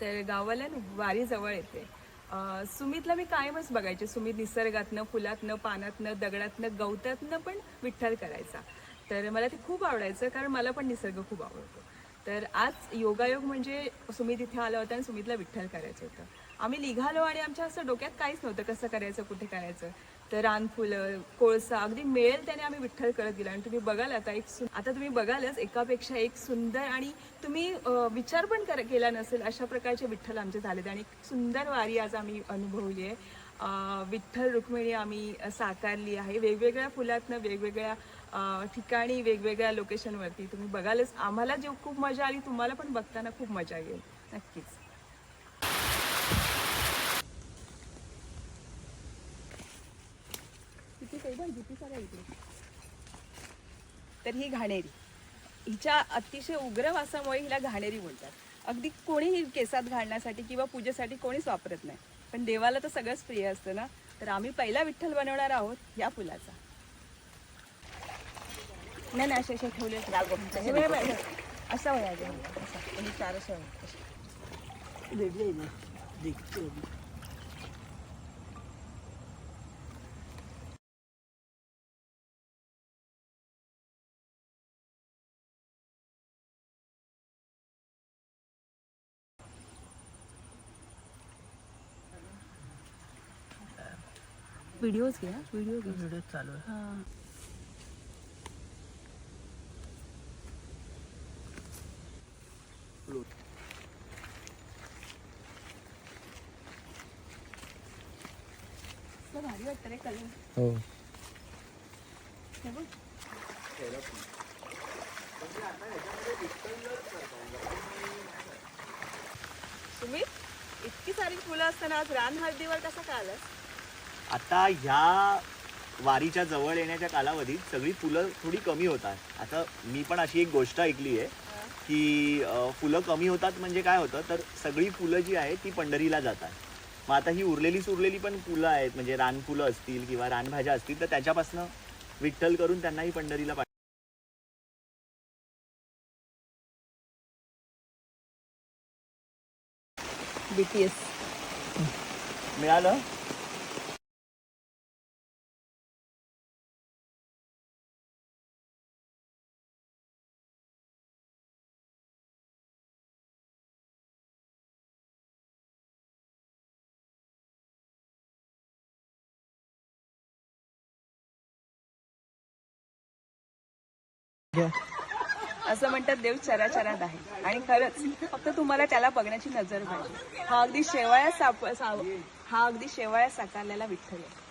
तर गावाला ना वारी जवळ येते सुमितला मी कायमच बघायचे. सुमित निसर्गातनं फुलातनं पानातनं दगडातनं गवतातनं पण विठ्ठल करायचा. तर मला ते खूप आवडायचं कारण मला पण निसर्ग खूप आवडतो. तर आज योगायोग म्हणजे सुमित इथे आला होता आणि सुमितला विठ्ठल करायचं होतं. आम्ही निघालो आणि आमच्या असं डोक्यात काहीच नव्हतं कसं करायचं कुठे करायचं. तर रानफुलं कोळसा अगदी मिळेल त्याने आम्ही विठ्ठल करत गेलो. आणि तुम्ही बघाल आता एक सु आता तुम्ही बघालच एकापेक्षा एक सुंदर आणि तुम्ही विचार पण कर केला नसेल अशा प्रकारचे विठ्ठल आमचे झालेत. आणि एक सुंदर वारी आज आम्ही अनुभवली आहे. विठ्ठल रुक्मिणी आम्ही साकारली आहे. वेगवेगळ्या फुलातनं वेगवेगळ्या ठिकाणी वेगवेगळ्या लोकेशनवरती तुम्ही बघालच. आम्हाला जे खूप मजा आली तुम्हाला पण बघताना खूप मजा येईल. नक्कीच. तर ही घाणेरी. हिच्या अतिशय उग्र वासामुळे हिला घाणेरी बोलतात. अगदी कोणीही केसात घालण्यासाठी किंवा पूजेसाठी कोणीच वापरत नाही. पण देवाला तर सगळंच प्रिय असतं ना? तर आम्ही पहिला विठ्ठल बनवणार आहोत या फुलाचा. नाही नाही असे असे ठेवले. असा वया असा चार असं व्हिडिओज घ्या व्हिडिओ व्हिडिओ चालू आहे. हां. भारी वाटतं रे कलर हो. हे बघ. सुमित इतकी सारी फुलं असताना आज रान हळदीवर कसा काय आलास? आता ह्या वारीच्या जवळ येण्याच्या कालावधीत सगळी फुलं थोडी कमी होतात. आता मी पण अशी एक गोष्ट ऐकली आहे की अं, फुलं कमी होतात म्हणजे काय होतं तर सगळी फुलं जी आहेत ती पंढरीला जातात. मग आता ही उरलेली सुरलेली पण फुलं आहेत म्हणजे रानफुलं असतील किंवा रानभाज्या असतील तर त्याच्यापासून विठ्ठल करून त्यांनाही पंढरीला पाठ BTS. मिळालं? असं म्हणतात देव चराचरात आहे. आणि खरंच फक्त तुम्हाला त्याला बघण्याची नजर पाहिजे. हा अगदी शेवाळ्या साप साव हा अगदी शेवाळ्या साकारलेला विठ्ठल आहे.